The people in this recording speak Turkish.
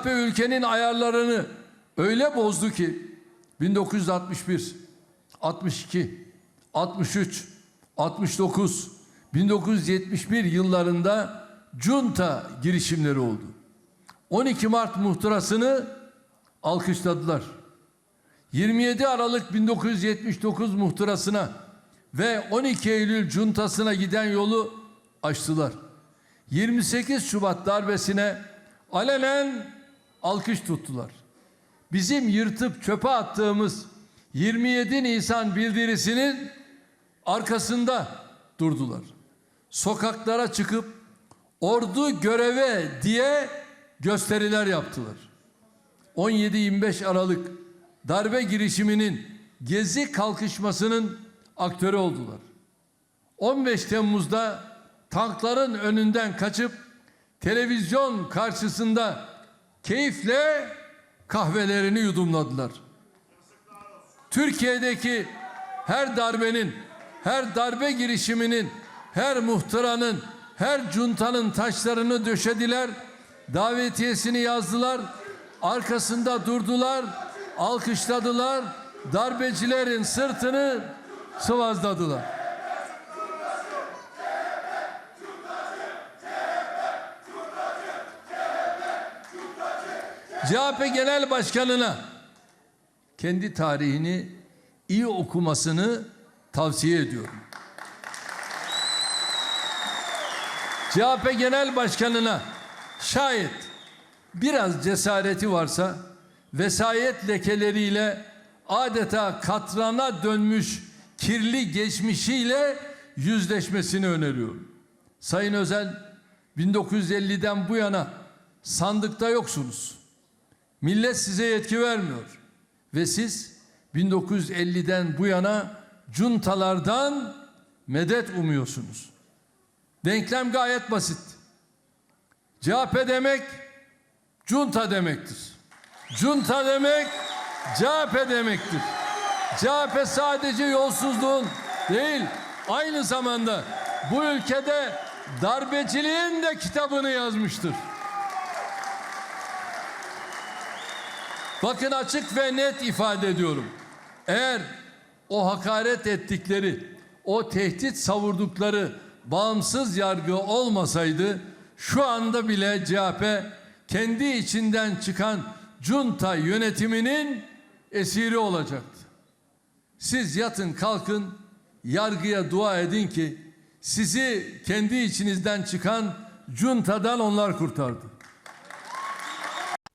CHP ülkenin ayarlarını öyle bozdu ki 1961, 62, 63, 69, 1971 yıllarında junta girişimleri oldu. 12 Mart muhtırasını alkışladılar. 27 Aralık 1979 muhtırasına ve 12 Eylül cuntasına giden yolu açtılar. 28 Şubat darbesine alenen alkış tuttular. Bizim yırtıp çöpe attığımız 27 Nisan bildirisinin arkasında durdular. Sokaklara çıkıp ordu göreve diye gösteriler yaptılar. 17-25 Aralık darbe girişiminin gezi kalkışmasının aktörü oldular. 15 Temmuz'da tankların önünden kaçıp televizyon karşısında keyifle kahvelerini yudumladılar. Türkiye'deki her darbenin, her darbe girişiminin, her muhtıranın, her cuntanın taşlarını döşediler, davetiyesini yazdılar, arkasında durdular, alkışladılar, darbecilerin sırtını sıvazladılar. CHP Genel Başkanı'na kendi tarihini iyi okumasını tavsiye ediyorum. CHP Genel Başkanı'na şayet biraz cesareti varsa vesayet lekeleriyle adeta katrana dönmüş kirli geçmişiyle yüzleşmesini öneriyorum. Sayın Özel 1950'den bu yana sandıkta yoksunuz. Millet size yetki vermiyor. Ve siz 1950'den bu yana cuntalardan medet umuyorsunuz. Denklem gayet basit. CHP demek junta demektir. Junta demek CHP demektir. CHP sadece yolsuzluğun değil, aynı zamanda bu ülkede darbeciliğin de kitabını yazmıştır. Bakın açık ve net ifade ediyorum. Eğer o hakaret ettikleri, o tehdit savurdukları bağımsız yargı olmasaydı şu anda bile CHP kendi içinden çıkan junta yönetiminin esiri olacaktı. Siz yatın kalkın yargıya dua edin ki sizi kendi içinizden çıkan juntadan onlar kurtardı.